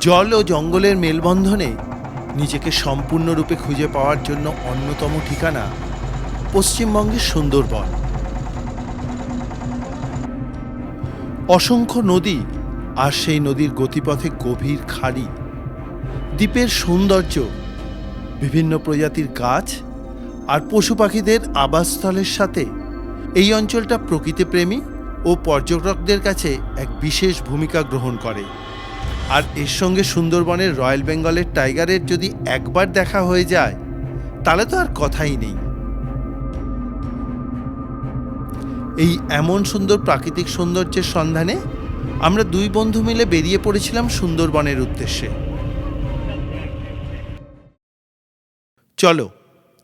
জল ও জঙ্গলের মেলবন্ধনে নিজেকে সম্পূর্ণরূপে খুঁজে পাওয়ার জন্য অন্যতম ঠিকানা পশ্চিমবঙ্গের সুন্দরবন। অসংখ্য নদী আর সেই নদীর গতিপথে গভীর খাড়ি, দ্বীপের সৌন্দর্য, বিভিন্ন প্রজাতির গাছ আর পশু পাখিদের আবাসস্থলের সাথে এই অঞ্চলটা প্রকৃতিপ্রেমী ও পর্যটকদের কাছে এক বিশেষ ভূমিকা গ্রহণ করে। আর এর সঙ্গে সুন্দরবনের রয়্যাল বেঙ্গলের টাইগারের যদি একবার দেখা হয়ে যায়, তাহলে তো আর কথাই নেই। এই এমন সুন্দর প্রাকৃতিক সৌন্দর্যের সন্ধানে আমরা দুই বন্ধু মিলে বেরিয়ে পড়েছিলাম সুন্দরবনের উদ্দেশ্যে। চলো,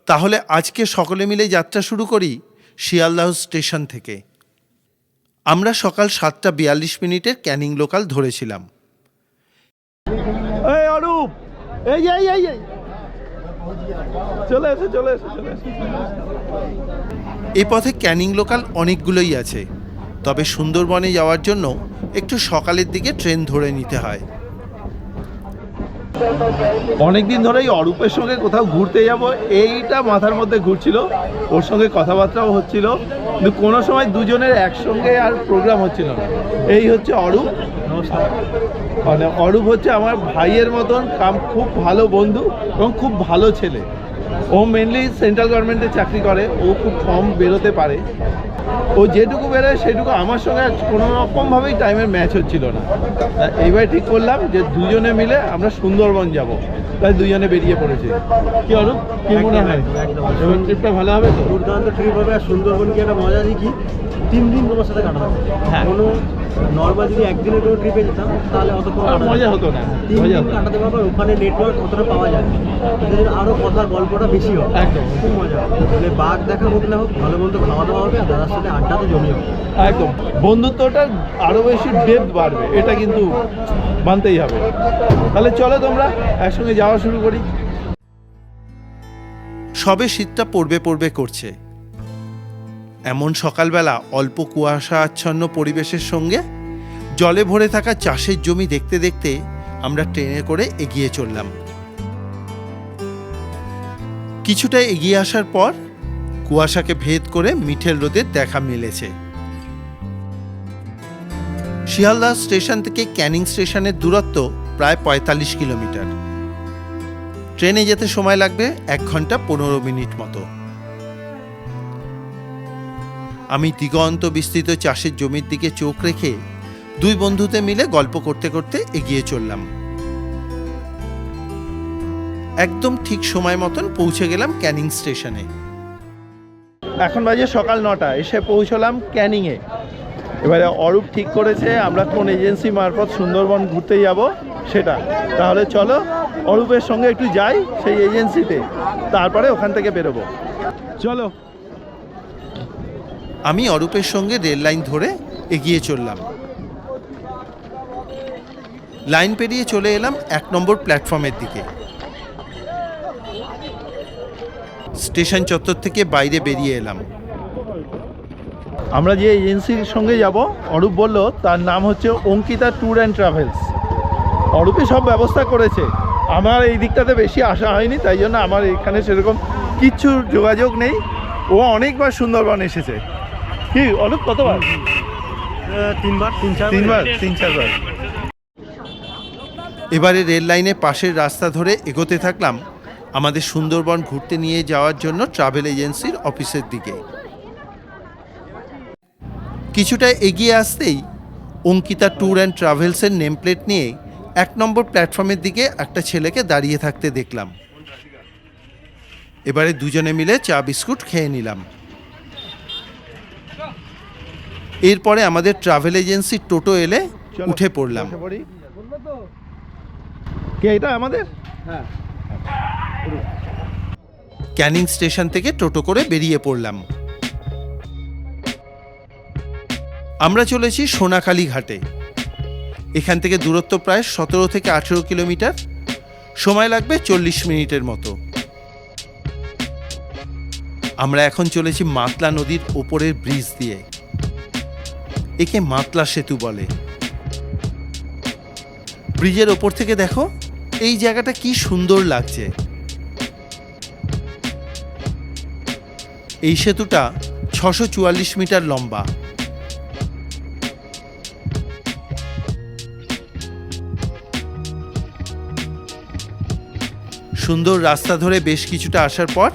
তাহলে আজকে সকলে মিলে যাত্রা শুরু করি শিয়ালদাহ স্টেশন থেকে। আমরা সকাল সাতটা বিয়াল্লিশ মিনিটের ক্যানিং লোকাল ধরেছিলাম। এই চলে চলে এ পথে ক্যানিং লোকাল অনেকগুলোই আছে। তবে সুন্দরবনে যাওয়ার জন্য একটু সকালের দিকে ট্রেন ধরে নিতে হয়। অনেকদিন ধরেই অরূপের সঙ্গে কোথাও ঘুরতে যাব, এইটা মাথার মধ্যে ঘুরছিল। ওর সঙ্গে কথাবার্তাও হচ্ছিল। কিন্তু কোনো সময় দুজনের একসঙ্গে আর প্রোগ্রাম হচ্ছিল না। এই হচ্ছে অরূপ। মানে অরূপ হচ্ছে আমার ভাইয়ের মতন কাম খুব ভালো বন্ধু এবং খুব ভালো ছেলে। ও মেনলি সেন্ট্রাল গভর্নমেন্টে চাকরি করে ও খুব কম বেরোতে পারে। ও যেটুকু বেরোয় সেটুকু আমার সঙ্গে কোনো রকমভাবেই টাইমের ম্যাচ হচ্ছিল না। এইবার ঠিক করলাম যে দুজনে মিলে আমরা সুন্দরবন যাব। তাই দুজনে বেরিয়ে পড়েছি। কি অরূপ কি মনে হয়? ট্রিপটা ভালো হবে তো? দুর্দান্ত ট্রিপ হবে আর সুন্দরবন কি একটা মজা দেখি তিন দিন তোমার সাথে কাটাবো। হ্যাঁ। কোনো নর্মাল যদি একদিনের কোনো ট্রিপে যেতাম তাহলে অতক্ষণ মজা যেত হতো না। তিন দিন কাটাতে পারব ওখানে নেটওয়ার্ক অতটা পাওয়া যায় না সেজন্য আরও কথার গল্পটা বেশি হবে। একদম। খুব মজা হবে। মানে বাঘ দেখা হোক না হোক ভালো মন্দ খাওয়া দাওয়া হবে আর দাদার সাথে আড্ডা তো জমি হবে। একদম। বন্ধুত্বটা আরও বেশি ডেপথ বাড়বে। এটা কিন্তু মানতেই হবে। তাহলে চলো তোমরা একসঙ্গে যাওয়া শুরু করি। সবে শীতটা পড়বে পড়বে করছে। এমন সকালবেলা অল্প কুয়াশা আচ্ছন্ন পরিবেশের সঙ্গে জলে ভরে থাকা চাষের জমি দেখতে দেখতে আমরা ট্রেনে করে এগিয়ে চললাম। কিছুটা এগিয়ে আসার পর কুয়াশাকে ভেদ করে মিঠের রোদের দেখা মিলেছে। শিয়ালদা স্টেশন থেকে ক্যানিং স্টেশনের দূরত্ব প্রায় পঁয়তাল্লিশ কিলোমিটার। ট্রেনে যেতে সময় লাগবে এক ঘণ্টা পনেরো মিনিট মতো। আমি দিগন্ত বিস্তৃত চাষের জমির দিকে চোখ রেখে দুই বন্ধুতে মিলে গল্প করতে করতে এগিয়ে চললাম। একদম ঠিক সময় মতন পৌঁছে গেলাম ক্যানিং স্টেশনে। এখন বাজে সকাল নটা এসে পৌঁছলাম ক্যানিংয়ে। এবারে অরূপ ঠিক করেছে আমরা কোন এজেন্সি মারফত সুন্দরবন ঘুরতে যাব সেটা। তাহলে চলো অরূপের সঙ্গে একটু যাই সেই এজেন্সিতে তারপরে ওখান থেকে বেরোবো। চলো আমি অরূপের সঙ্গে রেল লাইন ধরে এগিয়ে চললাম। লাইন পেরিয়ে চলে এলাম এক নম্বর প্ল্যাটফর্মের দিকে। স্টেশন চত্বর থেকে বাইরে বেরিয়ে এলাম। আমরা যে এজেন্সির সঙ্গে যাব, অরূপ বলল, তার নাম হচ্ছে অঙ্কিতা ট্যুর অ্যান্ড ট্রাভেলস। অরূপে সব ব্যবস্থা করেছে। আমার এই দিকটাতে বেশি আসা হয়নি, তাই জন্য আমার এখানে সেরকম কিচ্ছু যোগাযোগ নেই। ও অনেকবার সুন্দরবন এসেছে। কি কতবার? তিনবার তিন চার তিনবার তিন চারবার। এবারে রেল লাইনে পাশের রাস্তা ধরে এগোতে থাকলাম আমাদের সুন্দরবন ঘুরতে নিয়ে যাওয়ার জন্য ট্রাভেল এজেন্সির অফিসের দিকে। কিছুটা এগিয়ে আসতেই অঙ্কিতা ট্যুর অ্যান্ড ট্রাভেলসের নেম প্লেট নিয়ে এক নম্বর প্ল্যাটফর্মের দিকে একটা ছেলেকে দাঁড়িয়ে থাকতে দেখলাম। এবারে দুজনে মিলে চা বিস্কুট খেয়ে নিলাম। এরপরে আমাদের ট্রাভেল এজেন্সির টোটো এলে উঠে পড়লাম। কে এটা আমাদের? হ্যাঁ। ক্যানিং স্টেশন থেকে টোটো করে বেরিয়ে পড়লাম। আমরা চলেছি সোনাখালী ঘাটে। এখান থেকে দূরত্ব প্রায় সতেরো থেকে আঠেরো কিলোমিটার। সময় লাগবে চল্লিশ মিনিটের মতো। আমরা এখন চলেছি মাতলা নদীর ওপরের ব্রিজ দিয়ে। একে মাতলা সেতু বলে। ব্রিজের ওপর থেকে দেখো, এই জায়গাটা কি সুন্দর লাগছে। এই সেতুটা ছশো চুয়াল্লিশ মিটার লম্বা। সুন্দর রাস্তা ধরে বেশ কিছুটা আসার পর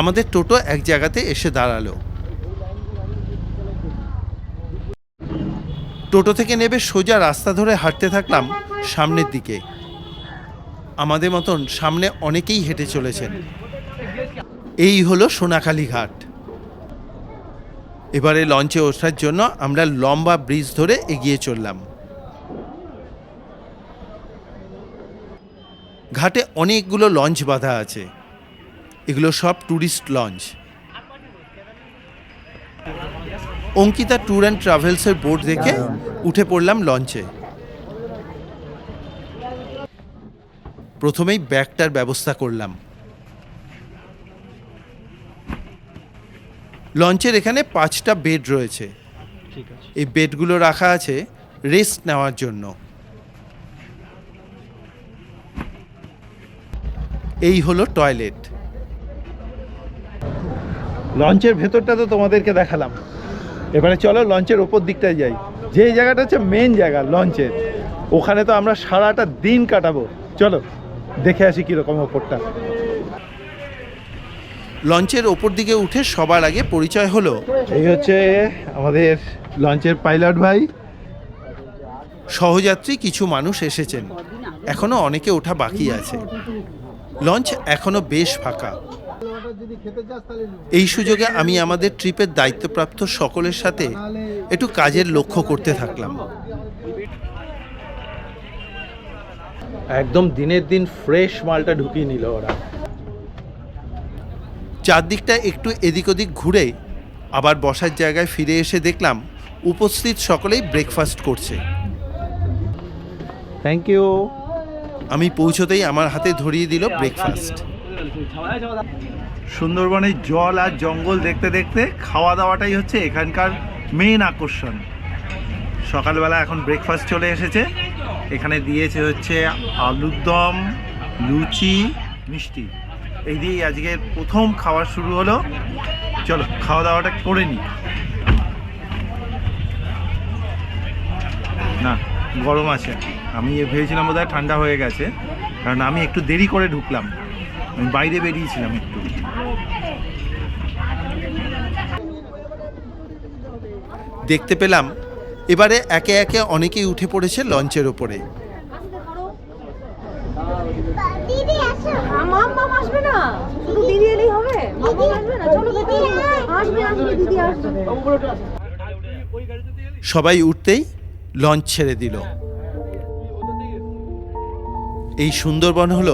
আমাদের টোটো এক জায়গাতে এসে দাঁড়াল। টোটো থেকে নেবে সোজা রাস্তা ধরে হাঁটতে থাকলাম সামনের দিকে। আমাদের মতন সামনে অনেকেই হেঁটে চলেছেন। এই হলো সোনাখালী ঘাট। এবারে লঞ্চে ওঠার জন্য আমরা লম্বা ব্রিজ ধরে এগিয়ে চললাম। ঘাটে অনেকগুলো লঞ্চ বাঁধা আছে। এগুলো সব tourist launch. Ankita tour and ট্রাভেলসের board দেখে উঠে পড়লাম লঞ্চে। প্রথমেই ব্যাগটার ব্যবস্থা করলাম। লঞ্চের এখানে পাঁচটা বেড রয়েছে। এই বেডগুলো রাখা আছে রেস্ট নেওয়ার জন্য। এই হলো টয়লেট। লঞ্চের ভেতরটা তো তোমাদেরকে দেখালাম। এবারে চলো লঞ্চের ওপর দিকটায় যাই। যে জায়গাটা হচ্ছে মেন জায়গা লঞ্চের। ওখানে তো আমরা সারাটা দিন কাটাবো। চলো দেখে আসি কীরকম ওপরটা। লঞ্চের ওপর দিকে উঠে সবার আগে পরিচয় হলো। এই হচ্ছে আমাদের লঞ্চের পাইলট ভাই। সহযাত্রী কিছু মানুষ এসেছেন। এখনও অনেকে ওঠা বাকি আছে। লঞ্চ এখনও বেশ ফাঁকা। এই সুযোগে আমি আমাদের ট্রিপের দায়িত্বপ্রাপ্ত সকলের সাথে একটু কাজের লক্ষ্য করতে থাকলাম। একদম দিনের দিন ফ্রেশ মালটা ঢুকিয়ে নিল ওরা। চারদিকটা একটু এদিক ওদিক ঘুরে আবার বসার জায়গায় ফিরে এসে দেখলাম উপস্থিত সকলেই ব্রেকফাস্ট করছে। থ্যাংক ইউ আমি পৌঁছতেই আমার হাতে ধরিয়ে দিল ব্রেকফাস্ট সুন্দরবনের জল আর জঙ্গল দেখতে দেখতে খাওয়া দাওয়াটাই হচ্ছে এখানকার মেন আকর্ষণ। সকালবেলা এখন ব্রেকফাস্ট চলে এসেছে। এখানে দিয়েছে হচ্ছে আলুর দম, লুচি, মিষ্টি। এই দিয়েই আজকের প্রথম খাওয়া শুরু হলো। চলো, খাওয়া দাওয়াটা করে নিই। না, গরম আছে। আমি ভেবেছিলাম বোধহয় ঠান্ডা হয়ে গেছে। কারণ আমি একটু দেরি করে ঢুকলাম। আমি বাইরে বেরিয়েছিলাম একটু। দেখতে পেলাম এবারে একে একে অনেকেই উঠে পড়েছে লঞ্চের ওপরে সবাই উঠতেই লঞ্চ ছেড়ে দিল। এই সুন্দরবন হল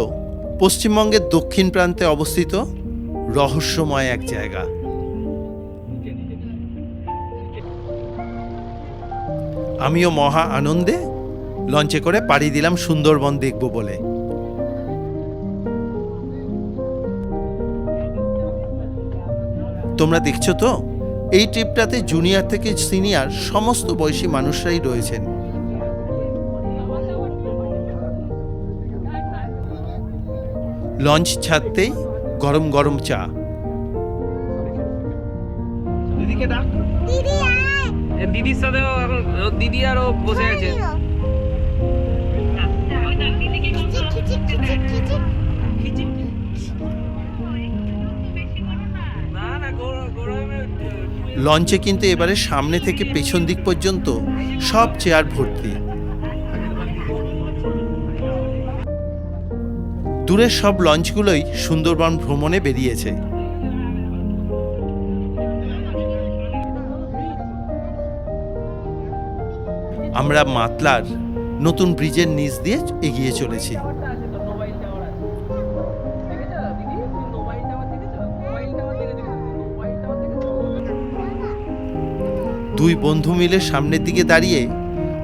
পশ্চিমবঙ্গের দক্ষিণ প্রান্তে অবস্থিত রহস্যময় এক জায়গা। আমিও মহা আনন্দে লঞ্চে করে পাড়ি দিলাম সুন্দরবন দেখব বলে। তোমরা দেখছ তো? এই ট্রিপটাতে জুনিয়র থেকে সিনিয়র সমস্ত বয়সী মানুষরাই রয়েছেন। লঞ্চ ছাড়তেই গরম গরম চা। দিদিকে ডাক। দিদি আয়। এ দিদির সাথে ও এখন ও দিদি আর ও বসে আছে। লঞ্চে কিন্তু এবারে সামনে থেকে পেছন দিক পর্যন্ত সব চেয়ার ভর্তি। দূরের সব লঞ্চগুলোই সুন্দরবন ভ্রমণে বেরিয়েছে। আমরা মাতলার নতুন ব্রিজের নিচ দিয়ে এগিয়ে চলেছি। দুই বন্ধু মিলে সামনের দিকে দাঁড়িয়ে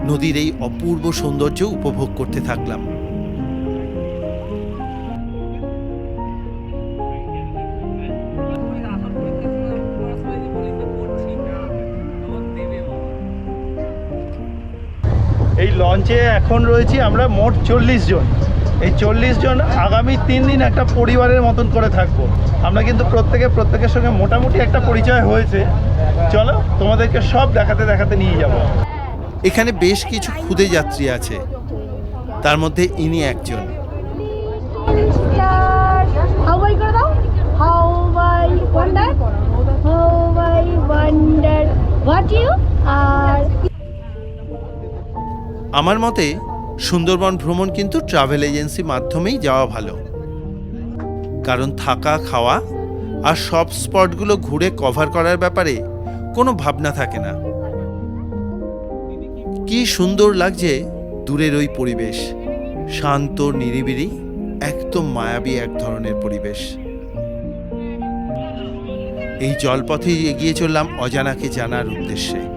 নদীর এই অপূর্ব সৌন্দর্য উপভোগ করতে থাকলাম। লঞ্চে এখন রয়েছি আমরা মোট চল্লিশ জন। এই চল্লিশ জন আগামী তিন দিন একটা পরিবারের মতন করে থাকব। আমরা কিন্তু প্রত্যেকে প্রত্যেকের সঙ্গে মোটামুটি একটা পরিচয় হয়েছে। চলো তোমাদেরকে সব দেখাতে দেখাতে নিয়ে যাব। এখানে বেশ কিছু ক্ষুদে যাত্রী আছে। তার মধ্যে ইনি একজন। হাওয়াই করে দাও? হাওয়াই আমার মতে, সুন্দরবন ভ্রমণ কিন্তু ট্রাভেল এজেন্সি মাধ্যমেই যাওয়া ভালো। কারণ থাকা, খাওয়া আর সব স্পটগুলো ঘুরে কভার করার ব্যাপারে কোনো ভাবনা থাকে না। কি সুন্দর লাগছে দূরের ওই পরিবেশ। শান্ত, নিরিবিলি, একদম মায়াবী এক ধরনের পরিবেশ। এই জলপথেই এগিয়ে চললাম অজানাকে জানার উদ্দেশ্যে।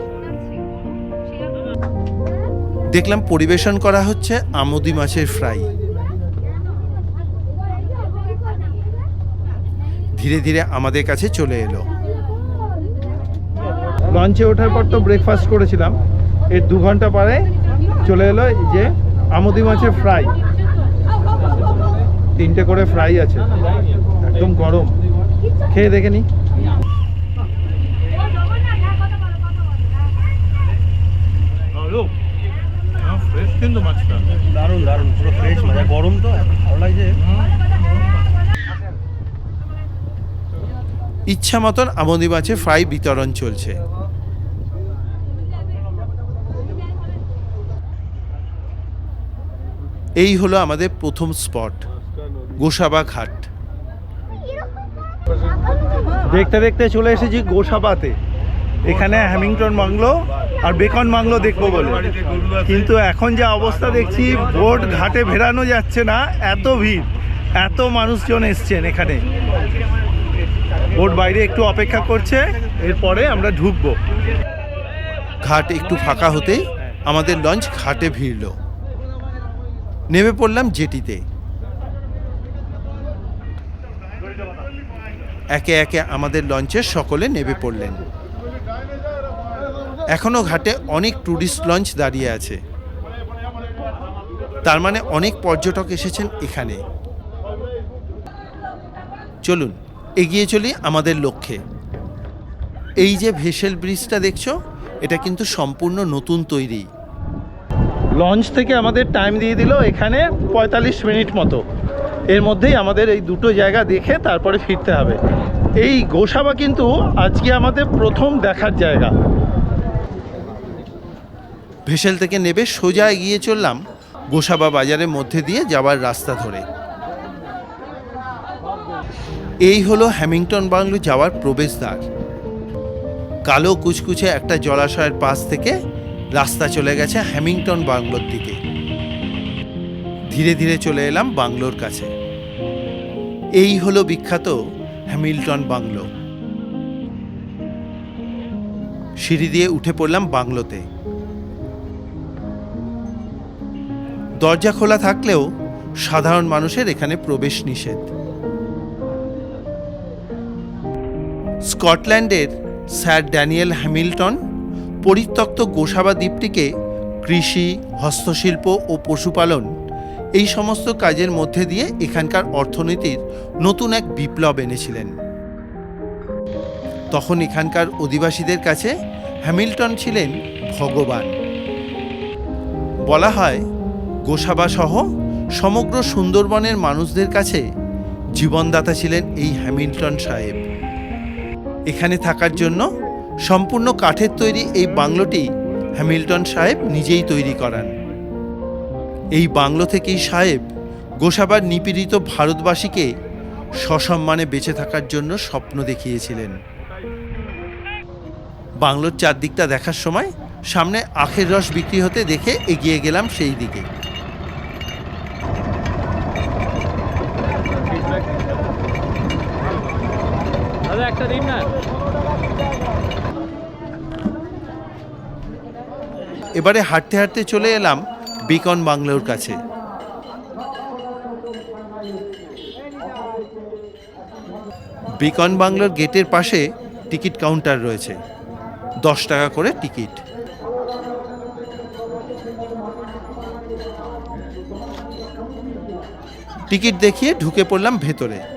দেখলাম পরিবেশন করা হচ্ছে আমদি মাছের ফ্রাই। ধীরে ধীরে আমাদের কাছে চলে এলো। লঞ্চে ওঠার পর তো ব্রেকফাস্ট করেছিলাম। এর দু ঘণ্টা পরে চলে এলো যে আমদি মাছের ফ্রাই। তিনটে করে ফ্রাই আছে। একদম গরম। খেয়ে দেখে নি। ফ্রেশ কিন্তু মাছটা। দারুণ দারুণ পুরো ফ্রেশ মানে গরম তো ভালো লাগছে। ইচ্ছা মতন আমদি মাছের ফ্রাই বিতরণ চলছে। এই হলো আমাদের প্রথম স্পট গোসাবা ঘাট। দেখতে দেখতে চলে এসেছি গোসাবাতে। এখানে হ্যামিংটন বাংলো আর বেকন বাংলো দেখব বলে। কিন্তু এখন যে অবস্থা দেখছি, বোট ঘাটে ভেরানো যাচ্ছে না, এত ভিড়, এত মানুষজন এসছেন এখানে। বোট বাইরে একটু অপেক্ষা করছে, এরপরে আমরা ঢুকবো। ঘাট একটু ফাঁকা হতেই আমাদের লঞ্চ ঘাটে ভিড়ল। নেমে পড়লাম জেটিতে। একে একে আমাদের লঞ্চের সকলে নেমে পড়লেন। এখনও ঘাটে অনেক ট্যুরিস্ট লঞ্চ দাঁড়িয়ে আছে। তার মানে অনেক পর্যটক এসেছেন এখানে। চলুন, এগিয়ে চলি আমাদের লক্ষ্যে। এই যে ভেসেল ব্রিজটা দেখছ, এটা কিন্তু সম্পূর্ণ নতুন তৈরি। লঞ্চ থেকে আমাদের টাইম দিয়ে দিল এখানে পঁয়তাল্লিশ মিনিট মতো। এর মধ্যেই আমাদের এই দুটো জায়গা দেখে তারপরে ফিরতে হবে। এই গোসাবা কিন্তু আজকে আমাদের প্রথম দেখার জায়গা। ভেসেল থেকে নেবে সোজা এগিয়ে চললাম গোসাবা বাজারের মধ্যে দিয়ে যাওয়ার রাস্তা ধরে। এই হলো হ্যামিংটন বাংলো যাওয়ার প্রবেশদ্বার। কালো কুচকুচে একটা জলাশয়ের পাশ থেকে রাস্তা চলে গেছে হ্যামিংটন বাংলোর দিকে। ধীরে ধীরে চলে এলাম বাংলোর কাছে। এই হলো বিখ্যাত হ্যামিল্টন বাংলো। সিঁড়ি দিয়ে উঠে পড়লাম বাংলোতে। দরজা খোলা থাকলেও সাধারণ মানুষের এখানে প্রবেশ নিষেধ। স্কটল্যান্ডের স্যার ড্যানিয়েল হ্যামিল্টন পরিত্যক্ত গোসাবা দ্বীপটিকে কৃষি, হস্তশিল্প ও পশুপালন এই সমস্ত কাজের মধ্যে দিয়ে এখানকার অর্থনীতির নতুন এক বিপ্লব এনেছিলেন। তখন এখানকার অধিবাসীদের কাছে হ্যামিল্টন ছিলেন ভগবান। বলা হয় গোসাবা সহ সমগ্র সুন্দরবনের মানুষদের কাছে জীবনদাতা ছিলেন এই হ্যামিল্টন সাহেব। এখানে থাকার জন্য সম্পূর্ণ কাঠের তৈরি এই বাংলোটি হ্যামিল্টন সাহেব নিজেই তৈরি করান। এই বাংলো থেকেই সাহেব গোসাবার নিপীড়িত ভারতবাসীকে সসম্মানে বেঁচে থাকার জন্য স্বপ্ন দেখিয়েছিলেন। বাংলোর চারদিকটা দেখার সময় সামনে আখের রস বিক্রি হতে দেখে এগিয়ে গেলাম সেই দিকে। এবারে হাঁটতে হাঁটতে চলে এলাম বিকন বাংলোর কাছে। বিকন বাংলোর গেটের পাশে টিকিট কাউন্টার রয়েছে। দশ টাকা করে টিকিট। টিকিট দেখিয়ে ঢুকে পড়লাম ভেতরে।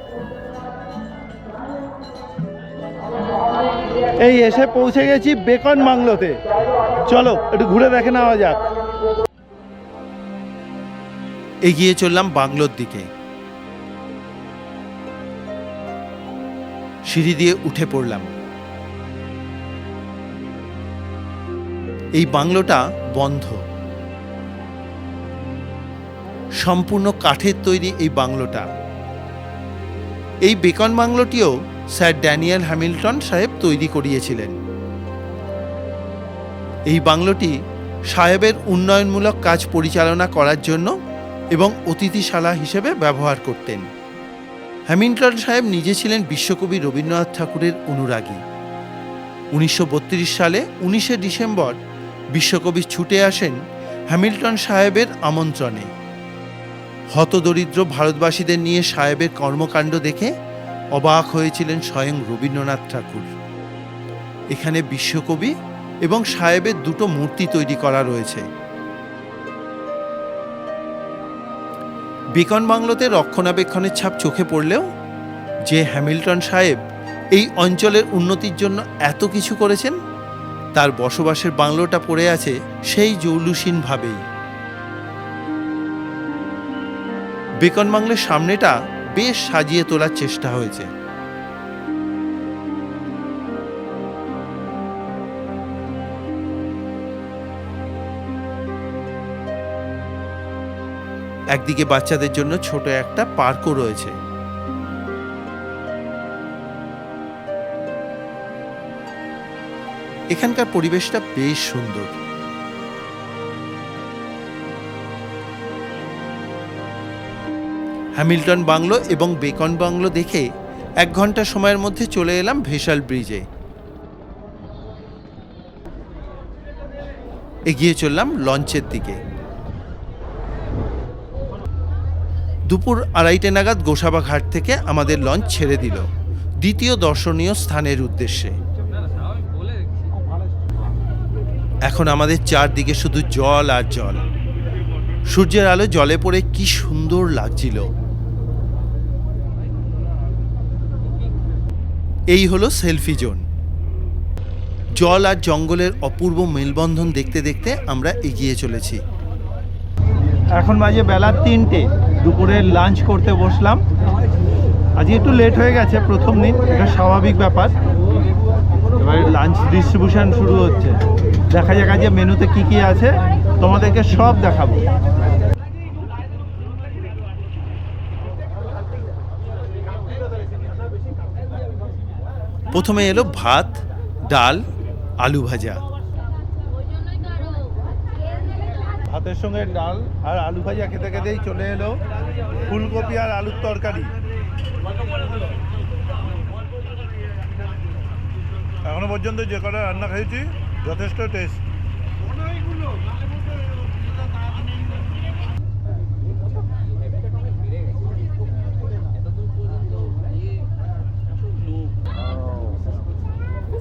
এই এসে পৌঁছে গেছি বেকন বাংলোতে। চলো, একটু ঘুরে দেখে নেওয়া যাক। এগিয়ে চললাম বাংলোর দিকে। সিঁড়ি দিয়ে উঠে পড়লাম। এই বাংলোটা বন্ধ। সম্পূর্ণ কাঠের তৈরি এই বাংলোটা। এই বেকন বাংলোটিও স্যার ড্যানিয়েল হ্যামিল্টন সাহেব তৈরি করিয়েছিলেন। এই বাংলোটি সাহেবের উন্নয়নমূলক কাজ পরিচালনা করার জন্য এবং অতিথিশালা হিসেবে ব্যবহার করতেন। হ্যামিল্টন সাহেব নিজে ছিলেন বিশ্বকবি রবীন্দ্রনাথ ঠাকুরের অনুরাগী। উনিশশো বত্রিশ সালে উনিশে ডিসেম্বর বিশ্বকবি ছুটে আসেন হ্যামিল্টন সাহেবের আমন্ত্রণে। হতদরিদ্র ভারতবাসীদের নিয়ে সাহেবের কর্মকাণ্ড দেখে অবাক হয়েছিলেন স্বয়ং রবীন্দ্রনাথ ঠাকুর। এখানে বিশ্বকবি এবং সাহেবের দুটো মূর্তি তৈরি করা রয়েছে। বিকন বাংলোতে রক্ষণাবেক্ষণের ছাপ চোখে পড়লেও যে হ্যামিল্টন সাহেব এই অঞ্চলের উন্নতির জন্য এত কিছু করেছেন, তার বসবাসের বাংলোটা পড়ে আছে সেই জৌলুসীনভাবেই বেকন বাংলোর সামনেটা বেশ সাজিয়ে তোলার চেষ্টা হয়েছে। একদিকে বাচ্চাদের জন্য ছোট একটা পার্কও রয়েছে। এখানকার পরিবেশটা বেশ সুন্দর। হ্যামিল্টন বাংলো এবং বেকন বাংলো দেখে এক ঘণ্টা সময়ের মধ্যে চলে এলাম ভেসাল ব্রিজে। এগিয়ে চললাম লঞ্চের দিকে। দুপুর আড়াইটে নাগাদ গোসাবা ঘাট থেকে আমাদের লঞ্চ ছেড়ে দিল। দ্বিতীয় দর্শনীয় স্থানের উদ্দেশ্যে। এখন আমাদের চারদিকে শুধু জল আর জল। সূর্যের আলো জলে পড়ে কি সুন্দর লাগছিল। এই হলো সেলফি জোন। জল আর জঙ্গলের অপূর্ব মেলবন্ধন দেখতে দেখতে আমরা এগিয়ে চলেছি। এখন বাজে বেলা তিনটে, দুপুরে লাঞ্চ করতে বসলাম। আজকে একটু লেট হয়ে গেছে প্রথম দিন, এটা স্বাভাবিক ব্যাপার। এবারে লাঞ্চ ডিস্ট্রিবিউশন শুরু হচ্ছে। দেখা যাক আজকে মেনুতে কি কি আছে, তোমাদেরকে সব দেখাবো। প্রথমে এলো ভাত, ডাল, আলু ভাজা। ভাতের সঙ্গে ডাল আর আলু ভাজা খেতে খেতেই চলে এলো ফুলকপি আর আলুর তরকারি। এখনও পর্যন্ত যে কটা রান্না খেয়েছি, যথেষ্ট টেস্ট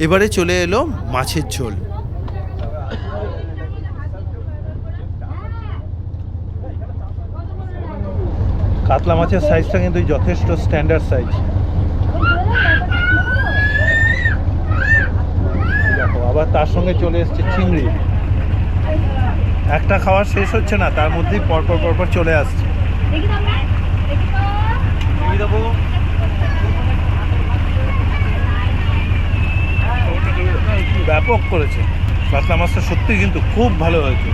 এবারে চলে এলো মাছের ঝোল। কাতলা মাছের সাইজটা কিন্তু যথেষ্ট স্ট্যান্ডার্ড সাইজ দেখো আবার তার সঙ্গে চলে এসছে চিংড়ি। একটা খাওয়া শেষ হচ্ছে না তার মধ্যেই পরপর পরপর চলে আসছে। ব্যাপক করেছে। কাতলা মাছটা সত্যি কিন্তু খুব ভালো হয়েছে।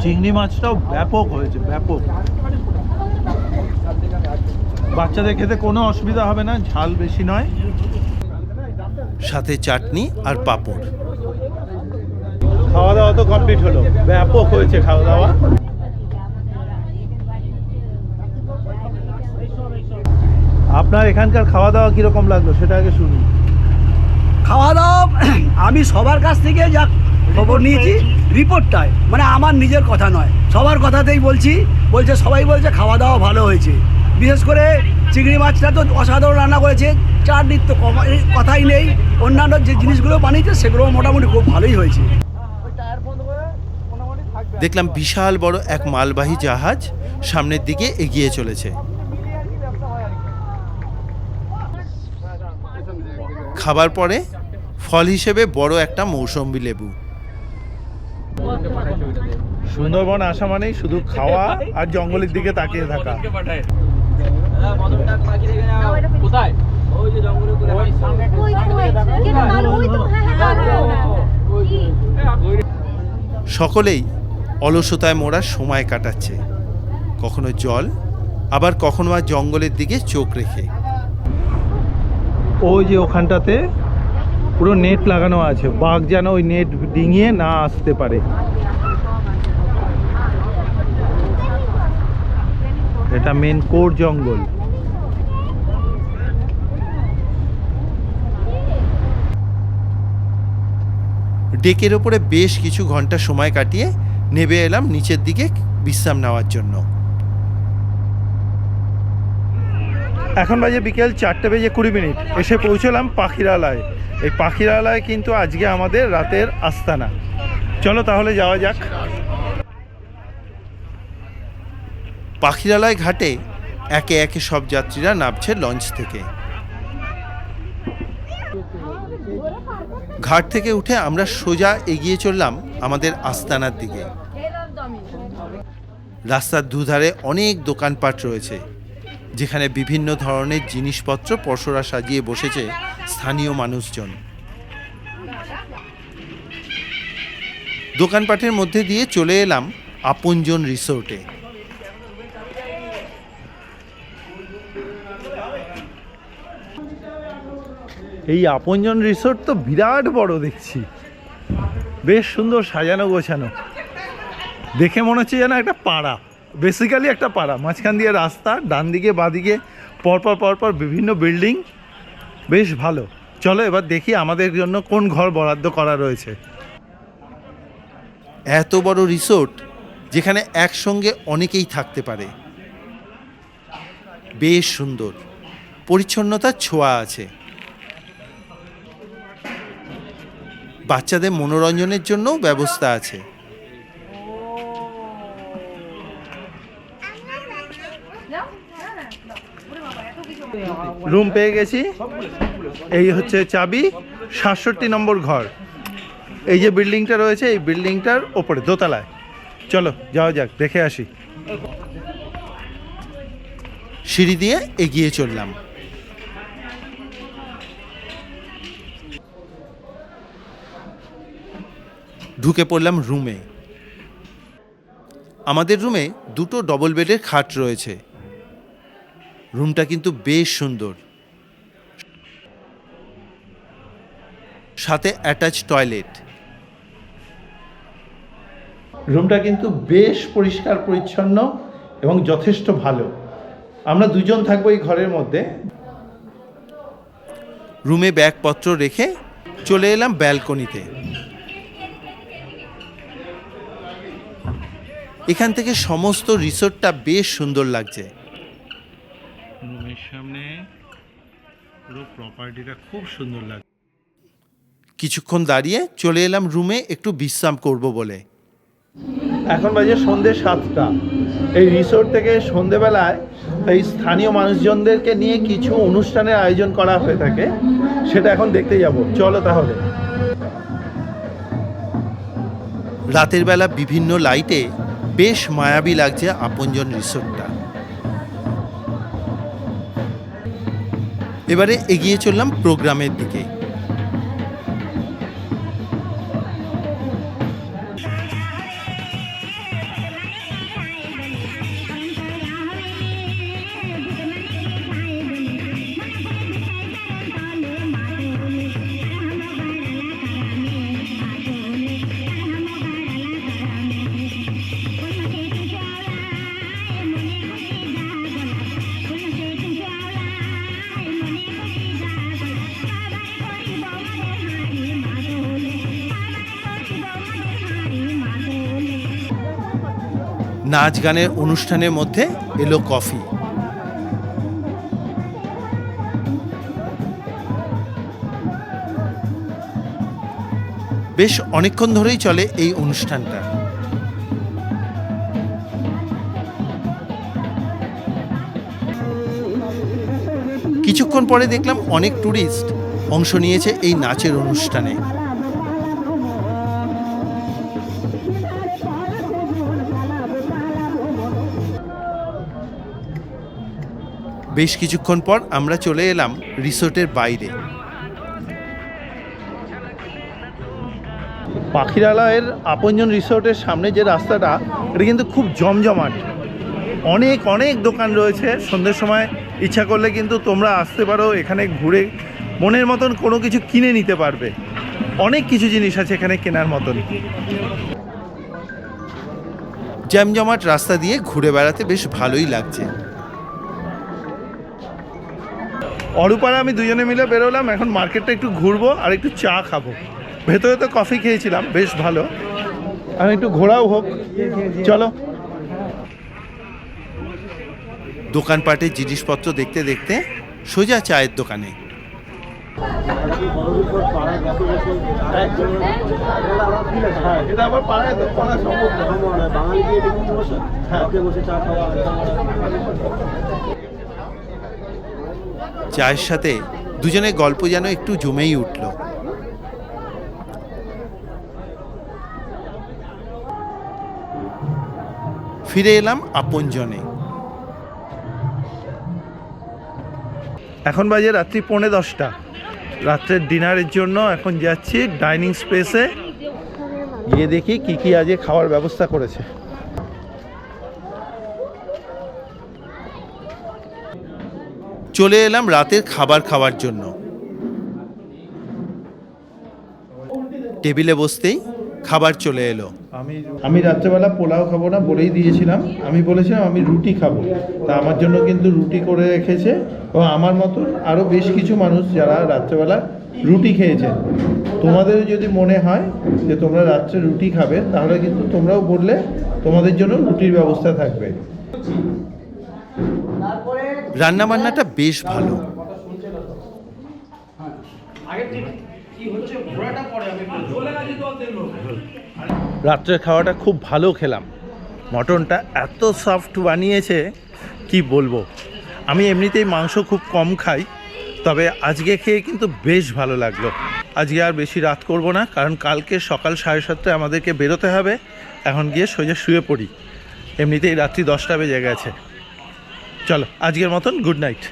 চিংড়ি মাছটাও ব্যাপক হয়েছে ব্যাপক। বাচ্চাদের খেতে কোনো অসুবিধা হবে না ঝাল বেশি নয়। সাথে চাটনি আর পাঁপড়। খাওয়া দাওয়া তো কমপ্লিট হলো ব্যাপক হয়েছে খাওয়া দাওয়া। আপনার এখানকার খাওয়া দাওয়া কীরকম লাগল? সেটা আগে শুনুন। খাওয়া দাওয়া আমি সবার কাছ থেকে যা খবর নিয়েছি রিপোর্টটায় মানে আমার নিজের কথা নয়। সবার কথাতেই বলছি বলছে সবাই বলছে খাওয়া দাওয়া ভালো হয়েছে। বিশেষ করে চিংড়ি মাছটা তো অসাধারণ রান্না করেছে চার নৃত্য কমা- কথাই নেই। অন্যান্য যে জিনিসগুলো বানিয়েছে সেগুলো মোটামুটি খুব ভালোই হয়েছে। দেখলাম বিশাল বড় এক মালবাহী জাহাজ সামনের দিকে এগিয়ে চলেছে। খাবার পরে ফল হিসেবে বড় একটা মৌসম্বি লেবু সুন্দরবন আসা মানেই শুধু খাওয়া আর জঙ্গলের দিকে তাকিয়ে থাকা কোথায় ওই যে জঙ্গলের উপরে ওই তো, ওই, কেন নাহলে ওই তো। কি? সকলেই অলসতায় মোড়া সময় কাটাচ্ছে কখনো জল আবার কখনো আর জঙ্গলের দিকে চোখ রেখে ওই যে ওখানটাতে পুরো নেট লাগানো আছে, বাঘ যেন ওই নেট ডিঙিয়ে না আসতে পারে। এটা মেন কোর জঙ্গল। ডেকের ওপরে বেশ কিছু ঘণ্টা সময় কাটিয়ে নেবে এলাম নিচের দিকে বিশ্রাম নেওয়ার জন্য। এখন বাজে বিকেল চারটে বেজে কুড়ি মিনিট। এসে পৌঁছলাম পাখিরালয়। এই পাখিরালয় কিন্তু আজকে আমাদের রাতের আস্তানা। চলো তাহলে যাওয়া যাক। পাখিরালয় ঘাটে একে একে সব যাত্রীরা নামছে লঞ্চ থেকে। ঘাট থেকে উঠে আমরা সোজা এগিয়ে চললাম আমাদের আস্তানার দিকে। রাস্তার দুধারে অনেক দোকানপাট রয়েছে। যেখানে বিভিন্ন ধরনের জিনিসপত্র পসরা সাজিয়ে বসেছে স্থানীয় মানুষজন। দোকানপাটের মধ্যে দিয়ে চলে এলাম আপনজন রিসোর্টে। এই আপনজন রিসোর্ট তো বিরাট বড় দেখছি। বেশ সুন্দর সাজানো গোছানো। দেখে মনে হচ্ছে যেন একটা পাড়া। বেসিক্যালি একটা পাড়া, মাঝখান দিয়ে রাস্তা, ডান দিকে বাদিকে পরপর পরপর বিভিন্ন বিল্ডিং বেশ ভালো। চলো এবার দেখি আমাদের জন্য কোন ঘর বরাদ্দ করা রয়েছে। এত বড় রিসোর্ট যেখানে একসঙ্গে অনেকেই থাকতে পারে। বেশ সুন্দর। পরিচ্ছন্নতার ছোঁয়া আছে। বাচ্চাদের মনোরঞ্জনের জন্যও ব্যবস্থা আছে। রুম পেয়ে গেছি। এই হচ্ছে চাবি, সাতষট্টি নম্বর ঘর। এই যে বিল্ডিংটা রয়েছে, এই বিল্ডিংটার ওপরে, দোতলায়। চলো, যাওয়া যাক, দেখে আসি। সিঁড়ি দিয়ে এগিয়ে চললাম। ঢুকে পড়লাম রুমে আমাদের রুমে দুটো ডবল বেডের খাট রয়েছে। রুমটা কিন্তু বেশ সুন্দর। সাথে অ্যাটাচ টয়লেট। রুমটা কিন্তু বেশ পরিষ্কার পরিচ্ছন্ন এবং যথেষ্ট ভালো। আমরা দুজন থাকব এই ঘরের মধ্যে। রুমে ব্যাগপত্র রেখে চলে এলাম ব্যালকনিতে। এখান থেকে সমস্ত রিসোর্টটা বেশ সুন্দর লাগছে রুমের সামনে পুরো প্রপার্টিটা খুব সুন্দর লাগে। কিছুক্ষণ দাঁড়িয়ে চলে এলাম রুমে একটু বিশ্রাম করব বলে। এখন বাজে সন্ধে সাতটা। এই রিসোর্ট থেকে সন্ধেবেলায় এই স্থানীয় মানুষজনদেরকে নিয়ে কিছু অনুষ্ঠানের আয়োজন করা হয়ে থাকে সেটা এখন দেখতে যাব। চলো তাহলে। রাতের বেলা বিভিন্ন লাইটে বেশ মায়াবী লাগছে আপনজন রিসোর্টটা এবারে এগিয়ে চললাম প্রোগ্রামের দিকে। নাচ গানের অনুষ্ঠানের মধ্যে এলো কফি। বেশ অনেকক্ষণ ধরেই চলে এই অনুষ্ঠানটা। কিছুক্ষণ পরে দেখলাম অনেক ট্যুরিস্ট অংশ নিয়েছে এই নাচের অনুষ্ঠানে। বেশ কিছুক্ষণ পর আমরা চলে এলাম রিসোর্টের বাইরে। পাখিরালয়ের আপনজন রিসোর্টের সামনে যে রাস্তাটা এটা কিন্তু খুব জমজমাট। অনেক অনেক দোকান রয়েছে। সন্ধ্যের সময় ইচ্ছা করলে কিন্তু তোমরা আসতে পারো এখানে ঘুরে মনের মতন কোনো কিছু কিনে নিতে পারবে। অনেক কিছু জিনিস আছে এখানে কেনার মতন। জ্যামজমাট রাস্তা দিয়ে ঘুরে বেড়াতে বেশ ভালোই লাগছে। অরূপারা আমি দুজনে মিলে বেরোলাম এখন মার্কেটটা একটু ঘুরবো আর একটু চা খাব। ভেতরে তো কফি খেয়েছিলাম বেশ ভালো। আমি একটু ঘোরাও হোক চলো। দোকানপাটের জিনিসপত্র দেখতে দেখতে সোজা চায়ের দোকানে। বাঙালি দিয়ে দেখুন বসে হ্যাঁ। বসে চা খাওয়া চায়ের সাথে দুজনে গল্প যেন একটু জমেই উঠল। ফিরে এলাম আপনজনে। এখন বাজে রাত্রি পৌনে দশটা। রাত্রের ডিনারের জন্য এখন যাচ্ছি ডাইনিং স্পেসে। গিয়ে দেখি কি কি আজকে খাওয়ার ব্যবস্থা করেছে। চলে এলাম রাতের খাবার খাওয়ার জন্য। টেবিলে বসতেই খাবার চলে এলো। আমি আমি রাত্রেবেলা পোলাও খাব না বলেই দিয়েছিলাম। আমি বলেছিলাম আমি রুটি খাব। তা আমার জন্য কিন্তু রুটি করে রেখেছে এবং আমার মতন আরও বেশ কিছু মানুষ যারা রাত্রেবেলা রুটি খেয়েছে। তোমাদের যদি মনে হয় যে তোমরা রাত্রে রুটি খাবে, তাহলে কিন্তু তোমরাও বললে তোমাদের জন্য রুটির ব্যবস্থা থাকবে। রান্নাবান্নাটা বেশ ভালো। রাত্রের খাওয়াটা খুব ভালো খেলাম। মটনটা এত সফট বানিয়েছে, কি বলব? আমি এমনিতেই মাংস খুব কম খাই, তবে আজকে খেয়ে কিন্তু বেশ ভালো লাগল। আজকে আর বেশি রাত করব না, কারণ কালকে সকাল সাড়ে সাতটায় আমাদেরকে বেরোতে হবে। এখন গিয়ে সোজা শুয়ে পড়ি। এমনিতেই রাত্রি দশটা বেজে গেছে। চলো আজকের মতন গুড নাইট।